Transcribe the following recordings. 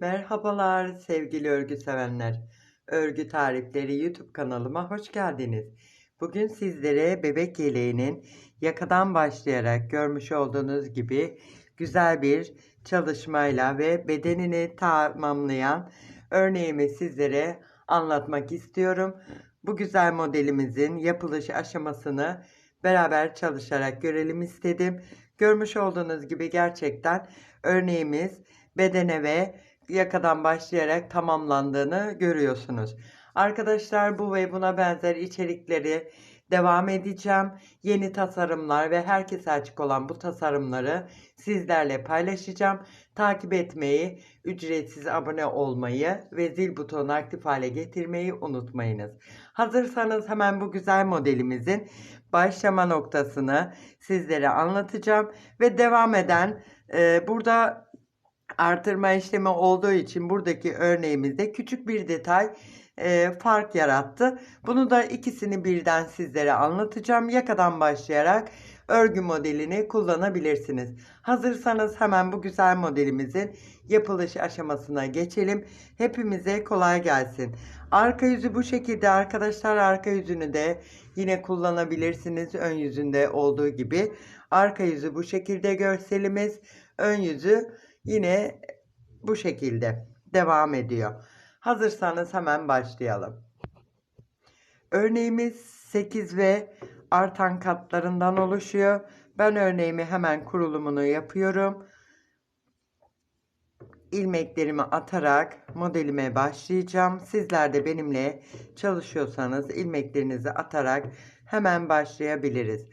Merhabalar sevgili örgü sevenler. Örgü tarifleri YouTube kanalıma hoş geldiniz. Bugün sizlere bebek yeleğinin yakadan başlayarak görmüş olduğunuz gibi güzel bir çalışmayla ve bedenini tamamlayan örneğimi sizlere anlatmak istiyorum. Bu güzel modelimizin yapılış aşamasını beraber çalışarak görelim istedim. Görmüş olduğunuz gibi gerçekten örneğimiz bedene ve yakadan başlayarak tamamlandığını görüyorsunuz. Arkadaşlar bu ve buna benzer içerikleri devam edeceğim. Yeni tasarımlar ve herkese açık olan bu tasarımları sizlerle paylaşacağım. Takip etmeyi, ücretsiz abone olmayı ve zil butonunu aktif hale getirmeyi unutmayınız. Hazırsanız hemen bu güzel modelimizin başlama noktasını sizlere anlatacağım ve devam eden e, burada artırma işlemi olduğu için buradaki örneğimizde küçük bir detay e, fark yarattı. Bunu da ikisini birden sizlere anlatacağım. Yakadan başlayarak örgü modelini kullanabilirsiniz. Hazırsanız hemen bu güzel modelimizin yapılış aşamasına geçelim. Hepimize kolay gelsin. Arka yüzü bu şekilde arkadaşlar arka yüzünü de yine kullanabilirsiniz. Ön yüzünde olduğu gibi. Arka yüzü bu şekilde görselimiz. Ön yüzü yine bu şekilde devam ediyor. Hazırsanız hemen başlayalım. Örneğimiz 8 ve artan katlarından oluşuyor. Ben örneğimi hemen kurulumunu yapıyorum. İlmeklerimi atarak modelime başlayacağım. Sizler de benimle çalışıyorsanız ilmeklerinizi atarak hemen başlayabiliriz.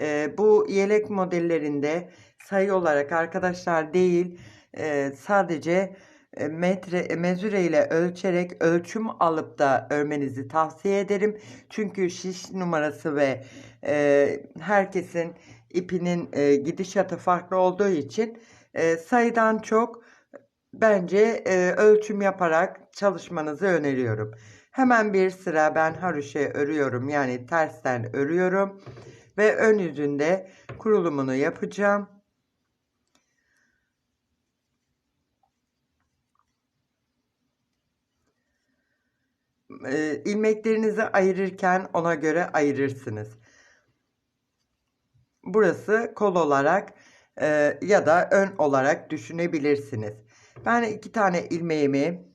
Ee, bu yelek modellerinde sayı olarak arkadaşlar değil e, sadece metre mezure ile ölçerek ölçüm alıp da örmenizi tavsiye ederim. Çünkü şiş numarası ve e, herkesin ipinin e, gidişatı farklı olduğu için e, sayıdan çok bence e, ölçüm yaparak çalışmanızı öneriyorum. Hemen bir sıra ben haroşe örüyorum yani tersten örüyorum ve ön yüzünde kurulumunu yapacağım. İlmeklerinizi ayırırken ona göre ayırırsınız. Burası kol olarak ya da ön olarak düşünebilirsiniz. Ben iki tane ilmeğimi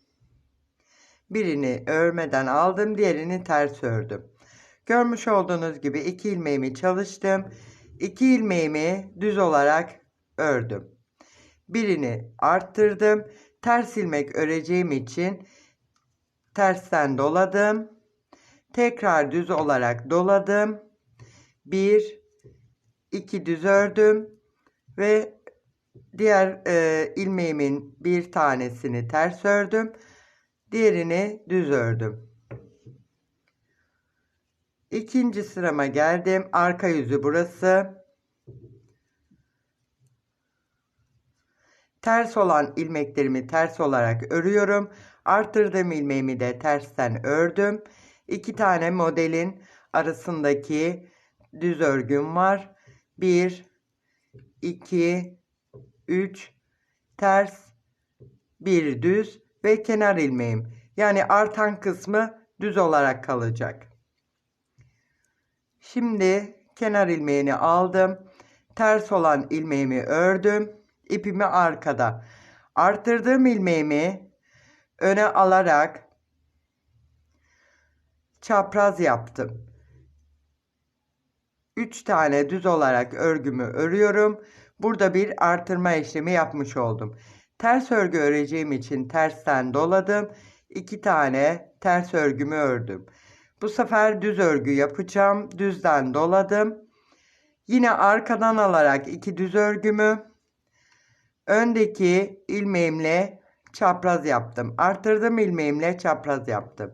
birini örmeden aldım, diğerini ters ördüm. Görmüş olduğunuz gibi iki ilmeğimi çalıştım. İki ilmeğimi düz olarak ördüm. Birini arttırdım. Ters ilmek öreceğim için tersten doladım. Tekrar düz olarak doladım. Bir, iki düz ördüm ve diğer e, ilmeğimin bir tanesini ters ördüm. Diğerini düz ördüm. İkinci sırama geldim. Arka yüzü burası. Ters olan ilmeklerimi ters olarak örüyorum. Arttırdığım ilmeğimi de tersten ördüm. İki tane modelin arasındaki düz örgüm var. 1 2 3 ters bir düz ve kenar ilmeğim. Yani artan kısmı düz olarak kalacak. Şimdi kenar ilmeğini aldım. Ters olan ilmeğimi ördüm. İpimi arkada. Arttırdığım ilmeğimi öne alarak çapraz yaptım. 3 tane düz olarak örgümü örüyorum. Burada bir artırma işlemi yapmış oldum. Ters örgü öreceğim için tersten doladım. 2 tane ters örgümü ördüm. Bu sefer düz örgü yapacağım. Düzden doladım. Yine arkadan alarak iki düz örgümü öndeki ilmeğimle çapraz yaptım. Arttırdım ilmeğimle çapraz yaptım.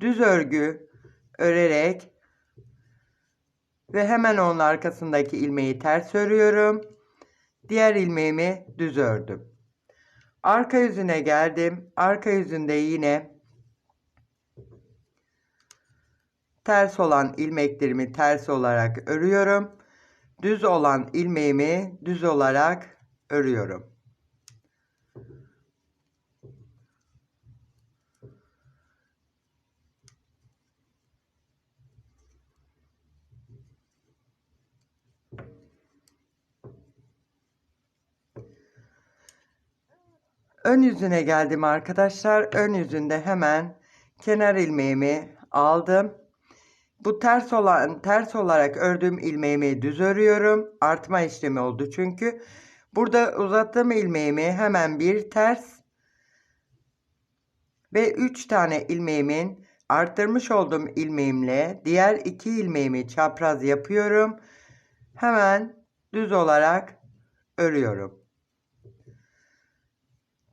Düz örgü örerek ve hemen onun arkasındaki ilmeği ters örüyorum. Diğer ilmeğimi düz ördüm. Arka yüzüne geldim. Arka yüzünde yine ters olan ilmeklerimi ters olarak örüyorum. Düz olan ilmeğimi düz olarak örüyorum. Ön yüzüne geldim arkadaşlar. Ön yüzünde hemen kenar ilmeğimi aldım. Bu ters olan ters olarak ördüğüm ilmeğimi düz örüyorum. Artma işlemi oldu çünkü. Burada uzattığım ilmeğimi hemen bir ters ve 3 tane ilmeğimin arttırmış olduğum ilmeğimle diğer iki ilmeğimi çapraz yapıyorum. Hemen düz olarak örüyorum.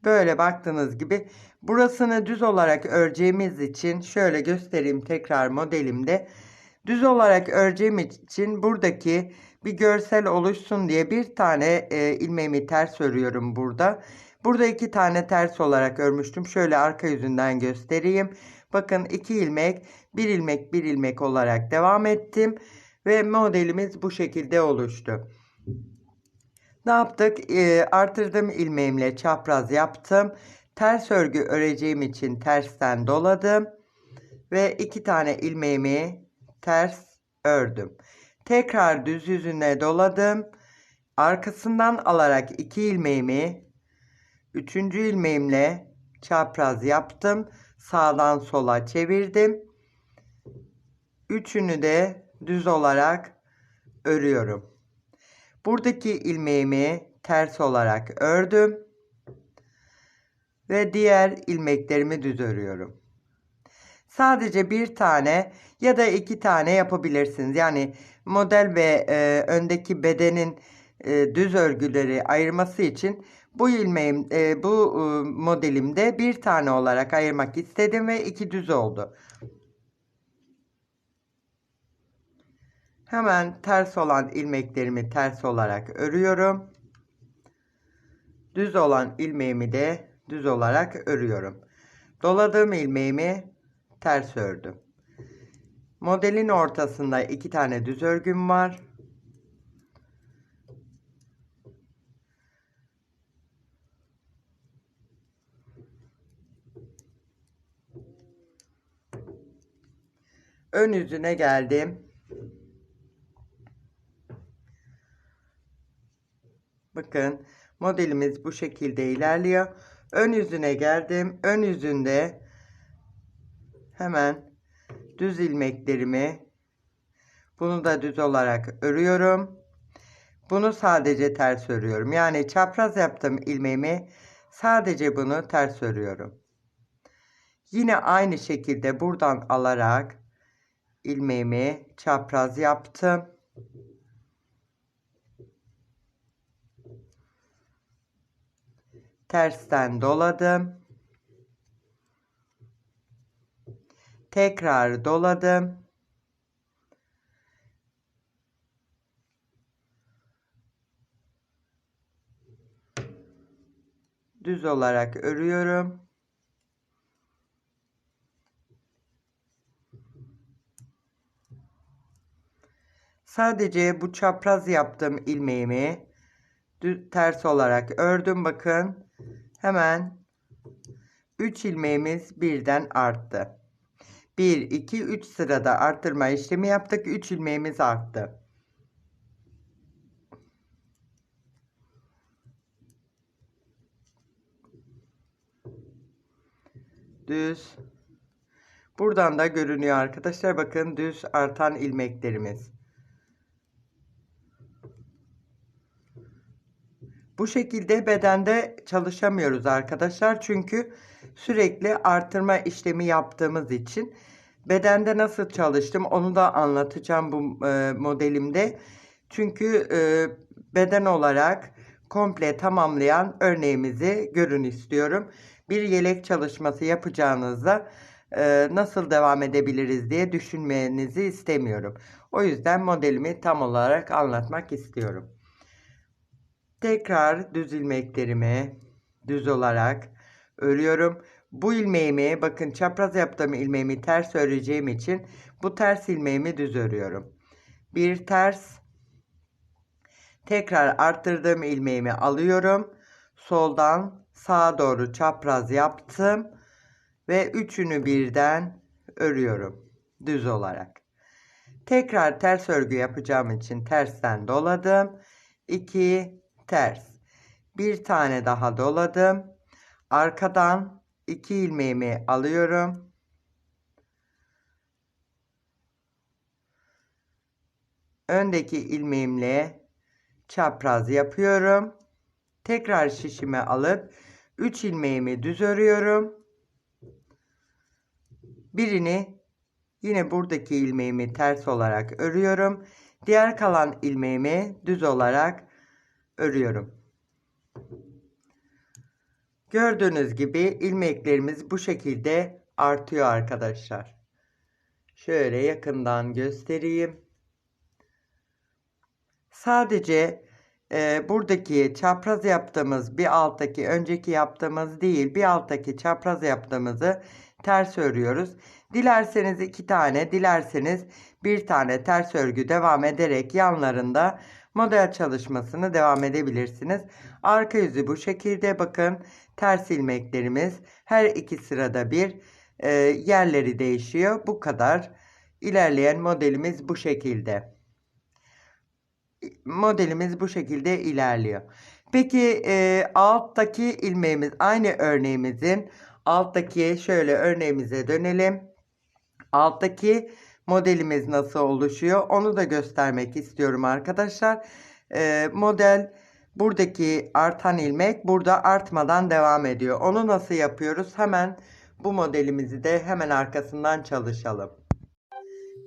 Böyle baktığınız gibi burasını düz olarak öreceğimiz için şöyle göstereyim tekrar modelimde. Düz olarak öreceğim için buradaki bir görsel oluşsun diye bir tane e, ilmeğimi ters örüyorum burada. Burada iki tane ters olarak örmüştüm. Şöyle arka yüzünden göstereyim. Bakın iki ilmek, bir ilmek, bir ilmek olarak devam ettim. Ve modelimiz bu şekilde oluştu. Ne yaptık? E, artırdım ilmeğimle çapraz yaptım. Ters örgü öreceğim için tersten doladım. Ve iki tane ilmeğimi ters ördüm. Tekrar düz yüzüne doladım. Arkasından alarak iki ilmeğimi üçüncü ilmeğimle çapraz yaptım. Sağdan sola çevirdim. Üçünü de düz olarak örüyorum. Buradaki ilmeğimi ters olarak ördüm. Ve diğer ilmeklerimi düz örüyorum. Sadece bir tane ya da iki tane yapabilirsiniz. Yani model ve e, öndeki bedenin e, düz örgüleri ayırması için bu ilmeğim e, bu e, modelimde bir tane olarak ayırmak istedim ve iki düz oldu. Hemen ters olan ilmeklerimi ters olarak örüyorum. Düz olan ilmeğimi de düz olarak örüyorum. Doladığım ilmeğimi ters ördüm. Modelin ortasında iki tane düz örgüm var. Ön yüzüne geldim. Bakın modelimiz bu şekilde ilerliyor. Ön yüzüne geldim. Ön yüzünde hemen düz ilmeklerimi bunu da düz olarak örüyorum. Bunu sadece ters örüyorum. Yani çapraz yaptığım ilmeğimi sadece bunu ters örüyorum. Yine aynı şekilde buradan alarak ilmeğimi çapraz yaptım. Tersten doladım. Tekrar doladım. Düz olarak örüyorum. Sadece bu çapraz yaptığım ilmeğimi ters olarak ördüm bakın. Hemen 3 ilmeğimiz birden arttı. 1, 2, 3 sırada arttırma işlemi yaptık. 3 ilmeğimiz arttı. Düz. Buradan da görünüyor arkadaşlar. Bakın düz artan ilmeklerimiz. Bu şekilde bedende çalışamıyoruz arkadaşlar. Çünkü sürekli artırma işlemi yaptığımız için bedende nasıl çalıştım onu da anlatacağım bu e, modelimde. Çünkü e, beden olarak komple tamamlayan örneğimizi görün istiyorum. Bir yelek çalışması yapacağınızda e, nasıl devam edebiliriz diye düşünmenizi istemiyorum. O yüzden modelimi tam olarak anlatmak istiyorum. Tekrar düz ilmeklerimi düz olarak örüyorum. Bu ilmeğimi bakın çapraz yaptığım ilmeğimi ters öreceğim için bu ters ilmeğimi düz örüyorum. Bir ters tekrar arttırdığım ilmeğimi alıyorum. Soldan sağa doğru çapraz yaptım ve üçünü birden örüyorum düz olarak. Tekrar ters örgü yapacağım için tersten doladım. 2 ters. Bir tane daha doladım. arkadan iki ilmeğimi alıyorum. Öndeki ilmeğimle çapraz yapıyorum. Tekrar şişimi alıp 3 ilmeğimi düz örüyorum. Birini yine buradaki ilmeğimi ters olarak örüyorum. Diğer kalan ilmeğimi düz olarak örüyorum. Gördüğünüz gibi ilmeklerimiz bu şekilde artıyor arkadaşlar. Şöyle yakından göstereyim. Sadece e, buradaki çapraz yaptığımız bir alttaki önceki yaptığımız değil bir alttaki çapraz yaptığımızı ters örüyoruz. Dilerseniz iki tane dilerseniz bir tane ters örgü devam ederek yanlarında model çalışmasını devam edebilirsiniz. Arka yüzü bu şekilde bakın ters ilmeklerimiz her iki sırada bir e, yerleri değişiyor. Bu kadar ilerleyen modelimiz bu şekilde modelimiz bu şekilde ilerliyor. Peki e, alttaki ilmeğimiz aynı örneğimizin alttaki şöyle örneğimize dönelim. Alttaki modelimiz nasıl oluşuyor onu da göstermek istiyorum arkadaşlar. E, model buradaki artan ilmek burada artmadan devam ediyor. Onu nasıl yapıyoruz? Hemen bu modelimizi de hemen arkasından çalışalım.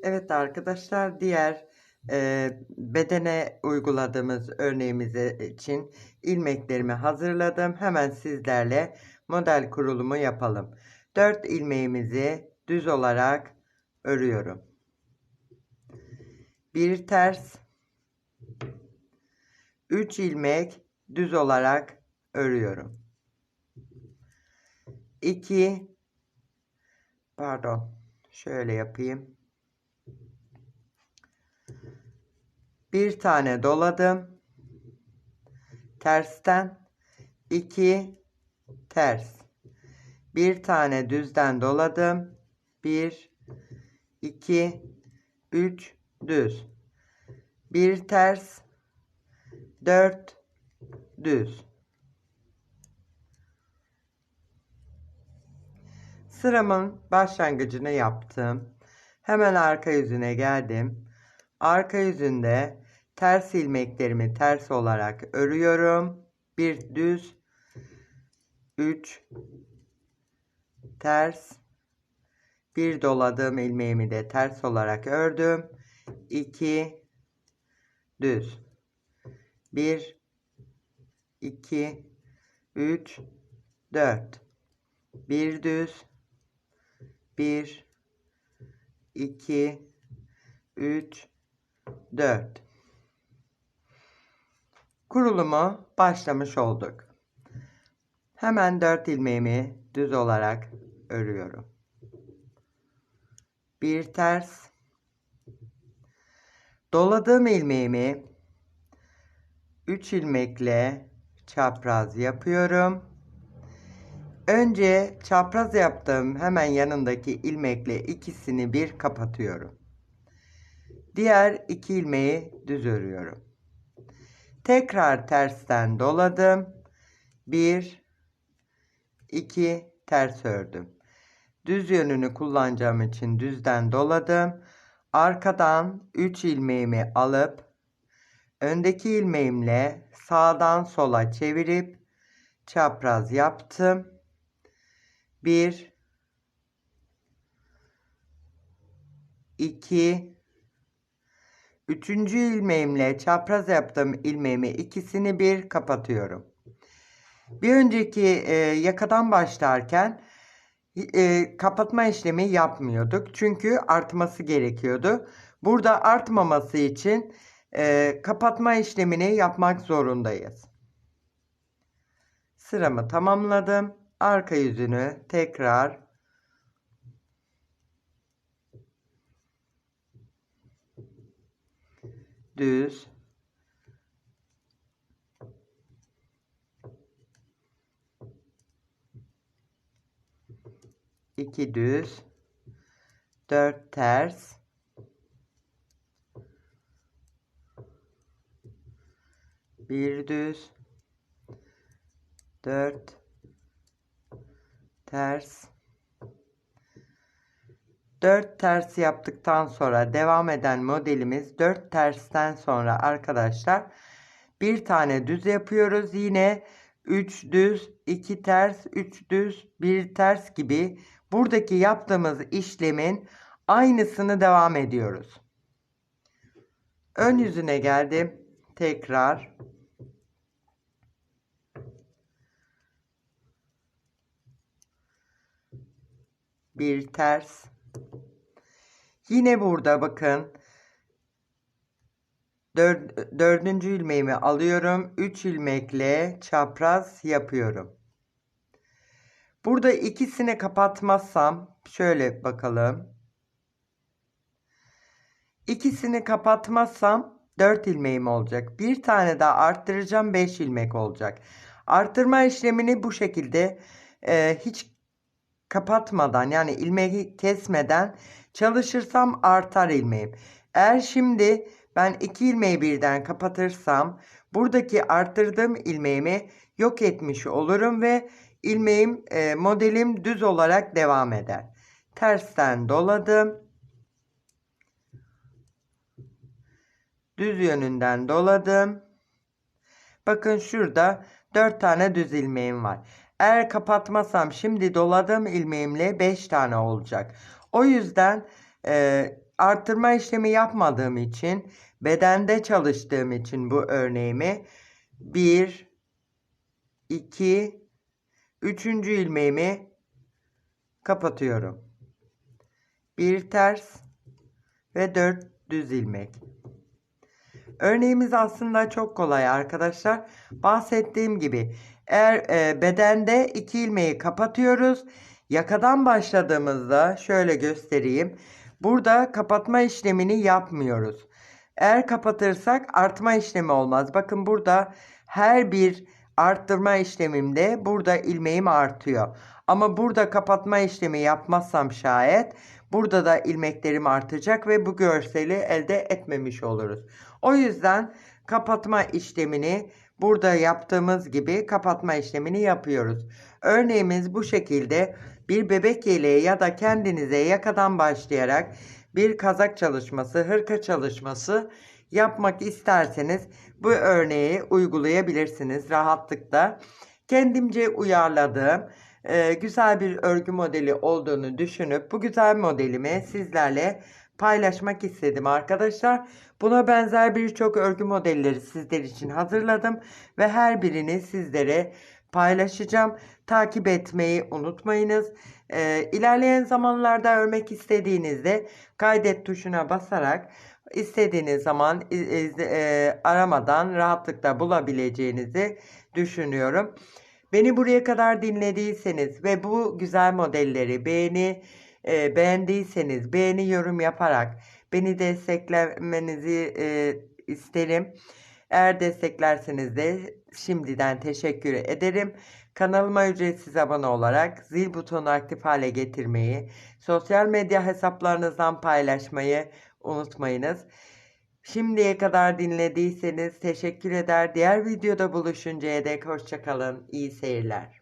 Evet arkadaşlar diğer e, bedene uyguladığımız örneğimiz için ilmeklerimi hazırladım. Hemen sizlerle model kurulumu yapalım. 4 ilmeğimizi düz olarak örüyorum. Bir ters 3 ilmek düz olarak örüyorum. 2 pardon şöyle yapayım. bir tane doladım. Tersten 2 ters. Bir tane düzden doladım. 1 2 3 düz. Bir ters 4 düz. Sıramın başlangıcını yaptım. Hemen arka yüzüne geldim. Arka yüzünde ters ilmeklerimi ters olarak örüyorum. Bir düz 3 ters bir doladığım ilmeğimi de ters olarak ördüm. 2 düz 1 2 3 4 bir düz 1 2 3 4 Kurulumu başlamış olduk. Hemen 4 ilmeğimi düz olarak örüyorum. Bir ters doladığım ilmeğimi 3 ilmekle çapraz yapıyorum. Önce çapraz yaptığım hemen yanındaki ilmekle ikisini bir kapatıyorum. Diğer iki ilmeği düz örüyorum. Tekrar tersten doladım. 1 2 ters ördüm. Düz yönünü kullanacağım için düzden doladım. Arkadan 3 ilmeğimi alıp öndeki ilmeğimle sağdan sola çevirip çapraz yaptım. 1 2 Üçüncü ilmeğimle çapraz yaptığım ilmeğimi ikisini bir kapatıyorum. Bir önceki e, yakadan başlarken e, kapatma işlemi yapmıyorduk. Çünkü artması gerekiyordu. Burada artmaması için e, kapatma işlemini yapmak zorundayız. Sıramı tamamladım. Arka yüzünü tekrar düz iki düz dört ters. Bir düz. Dört ters. 4 ters yaptıktan sonra devam eden modelimiz 4 tersten sonra arkadaşlar bir tane düz yapıyoruz. Yine. 3 düz, 2 ters, 3 düz, 1 ters gibi buradaki yaptığımız işlemin aynısını devam ediyoruz. Ön yüzüne geldim. Tekrar bir ters. Yine burada bakın. Dör, dördüncü ilmeğimi alıyorum. 3 ilmekle çapraz yapıyorum. Burada ikisini kapatmazsam şöyle bakalım. İkisini kapatmazsam 4 ilmeğim olacak. Bir tane daha arttıracağım 5 ilmek olacak. Arttırma işlemini bu şekilde e, hiç kapatmadan yani ilmeği kesmeden çalışırsam artar ilmeğim. Eğer şimdi ben iki ilmeği birden kapatırsam buradaki arttırdığım ilmeğimi yok etmiş olurum ve ilmeğim e, modelim düz olarak devam eder. Tersten doladım. Düz yönünden doladım. Bakın şurada 4 tane düz ilmeğim var. Eğer kapatmasam şimdi doladığım ilmeğimle 5 tane olacak. O yüzden e, arttırma işlemi yapmadığım için bedende çalıştığım için bu örneğimi 1 2 3. ilmeğimi kapatıyorum. Bir ters ve 4 düz ilmek. Örneğimiz aslında çok kolay arkadaşlar. Bahsettiğim gibi eğer e, bedende iki ilmeği kapatıyoruz. Yakadan başladığımızda şöyle göstereyim. Burada kapatma işlemini yapmıyoruz. Eğer kapatırsak artma işlemi olmaz. Bakın burada her bir arttırma işlemimde burada ilmeğim artıyor. Ama burada kapatma işlemi yapmazsam şayet burada da ilmeklerim artacak ve bu görseli elde etmemiş oluruz. O yüzden kapatma işlemini burada yaptığımız gibi kapatma işlemini yapıyoruz. Örneğimiz bu şekilde bir bebek yeleği ya da kendinize yakadan başlayarak bir kazak çalışması, hırka çalışması yapmak isterseniz bu örneği uygulayabilirsiniz rahatlıkla. Kendimce uyarladığım e, güzel bir örgü modeli olduğunu düşünüp bu güzel modelimi sizlerle paylaşmak istedim arkadaşlar. Buna benzer birçok örgü modelleri sizler için hazırladım ve her birini sizlere paylaşacağım. Takip etmeyi unutmayınız. Ee, ilerleyen zamanlarda örmek istediğinizde kaydet tuşuna basarak istediğiniz zaman e, aramadan rahatlıkla bulabileceğinizi düşünüyorum. Beni buraya kadar dinlediyseniz ve bu güzel modelleri beğeni e, beğendiyseniz beğeni yorum yaparak beni desteklemenizi e, isterim. Eğer desteklerseniz de şimdiden teşekkür ederim. Kanalıma ücretsiz abone olarak zil butonu aktif hale getirmeyi, sosyal medya hesaplarınızdan paylaşmayı unutmayınız. Şimdiye kadar dinlediyseniz teşekkür eder. Diğer videoda buluşuncaya dek hoşçakalın. İyi seyirler.